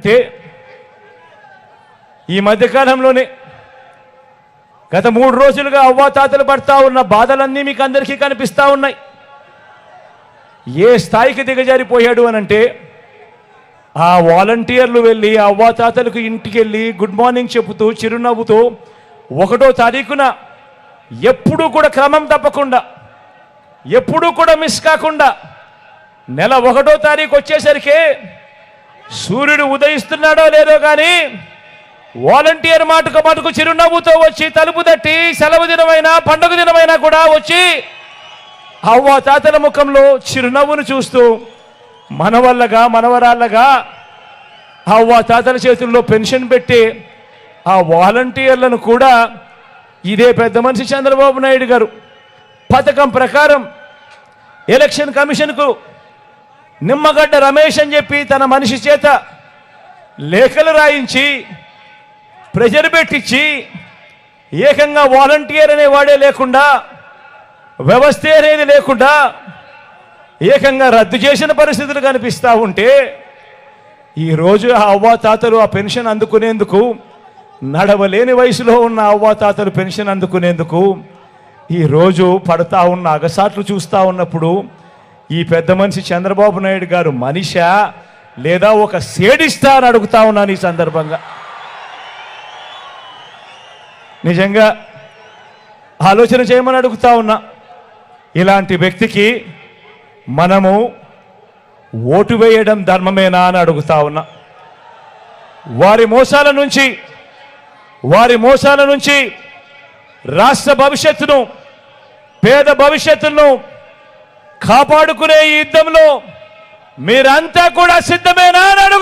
అంటే ఈ మధ్యకాలంలోనే గత మూడు రోజులుగా అవ్వాతాతలు పడతా ఉన్న బాధలన్నీ మీకు అందరికీ కనిపిస్తా ఉన్నాయి. ఏ స్థాయికి దిగజారిపోయాడు అనంటే ఆ వాలంటీర్లు వెళ్ళి ఆ అవ్వాతాతలకు ఇంటికి వెళ్ళి గుడ్ మార్నింగ్ చెబుతూ చిరునవ్వుతూ ఒకటో తారీఖున ఎప్పుడూ కూడా క్రమం తప్పకుండా ఎప్పుడూ కూడా మిస్ కాకుండా నెల ఒకటో తారీఖు వచ్చేసరికి సూర్యుడు ఉదయిస్తున్నాడో లేదో కానీ వాలంటీర్ మాటకు మటుకు చిరునవ్వుతో వచ్చి తలుపు తట్టి సెలవు దినమైనా పండుగ దినమైనా కూడా వచ్చి అవ్వ తాతల ముఖంలో చిరునవ్వును చూస్తూ మనవల్లగా మనవరాళ్ళగా అవ్వ తాతల చేతుల్లో పెన్షన్ పెట్టి ఆ వాలంటీర్లను కూడా ఇదే పెద్ద మనిషి చంద్రబాబు నాయుడు గారు పథకం ప్రకారం ఎలక్షన్ కమిషన్కు నిమ్మగడ్డ రమేష్ అని చెప్పి తన మనిషి చేత లేఖలు రాయించి ప్రెజర్ పెట్టించి ఏకంగా వాలంటీర్ అనేవాడే లేకుండా వ్యవస్థ అనేది లేకుండా ఏకంగా రద్దు చేసిన పరిస్థితులు కనిపిస్తూ ఉంటే ఈరోజు ఆ అవ్వాతాతలు ఆ పెన్షన్ అందుకునేందుకు నడవలేని వయసులో ఉన్న అవ్వాతాతలు పెన్షన్ అందుకునేందుకు ఈరోజు పడతా ఉన్న అగసాట్లు చూస్తూ ఉన్నప్పుడు ఈ పెద్ద మనిషి చంద్రబాబు నాయుడు గారు మనిష లేదా ఒక సేడిస్తా అని అడుగుతా ఉన్నాను ఈ సందర్భంగా? నిజంగా ఆలోచన చేయమని అడుగుతా ఉన్నా. ఇలాంటి వ్యక్తికి మనము ఓటు వేయడం ధర్మమేనా అని అడుగుతా ఉన్నా. వారి మోసాల నుంచి వారి మోసాల నుంచి రాష్ట్ర భవిష్యత్తును పేద భవిష్యత్తును కాపాడుకునే ఈ యుద్ధంలో మీరంతా కూడా సిద్ధమేనా అని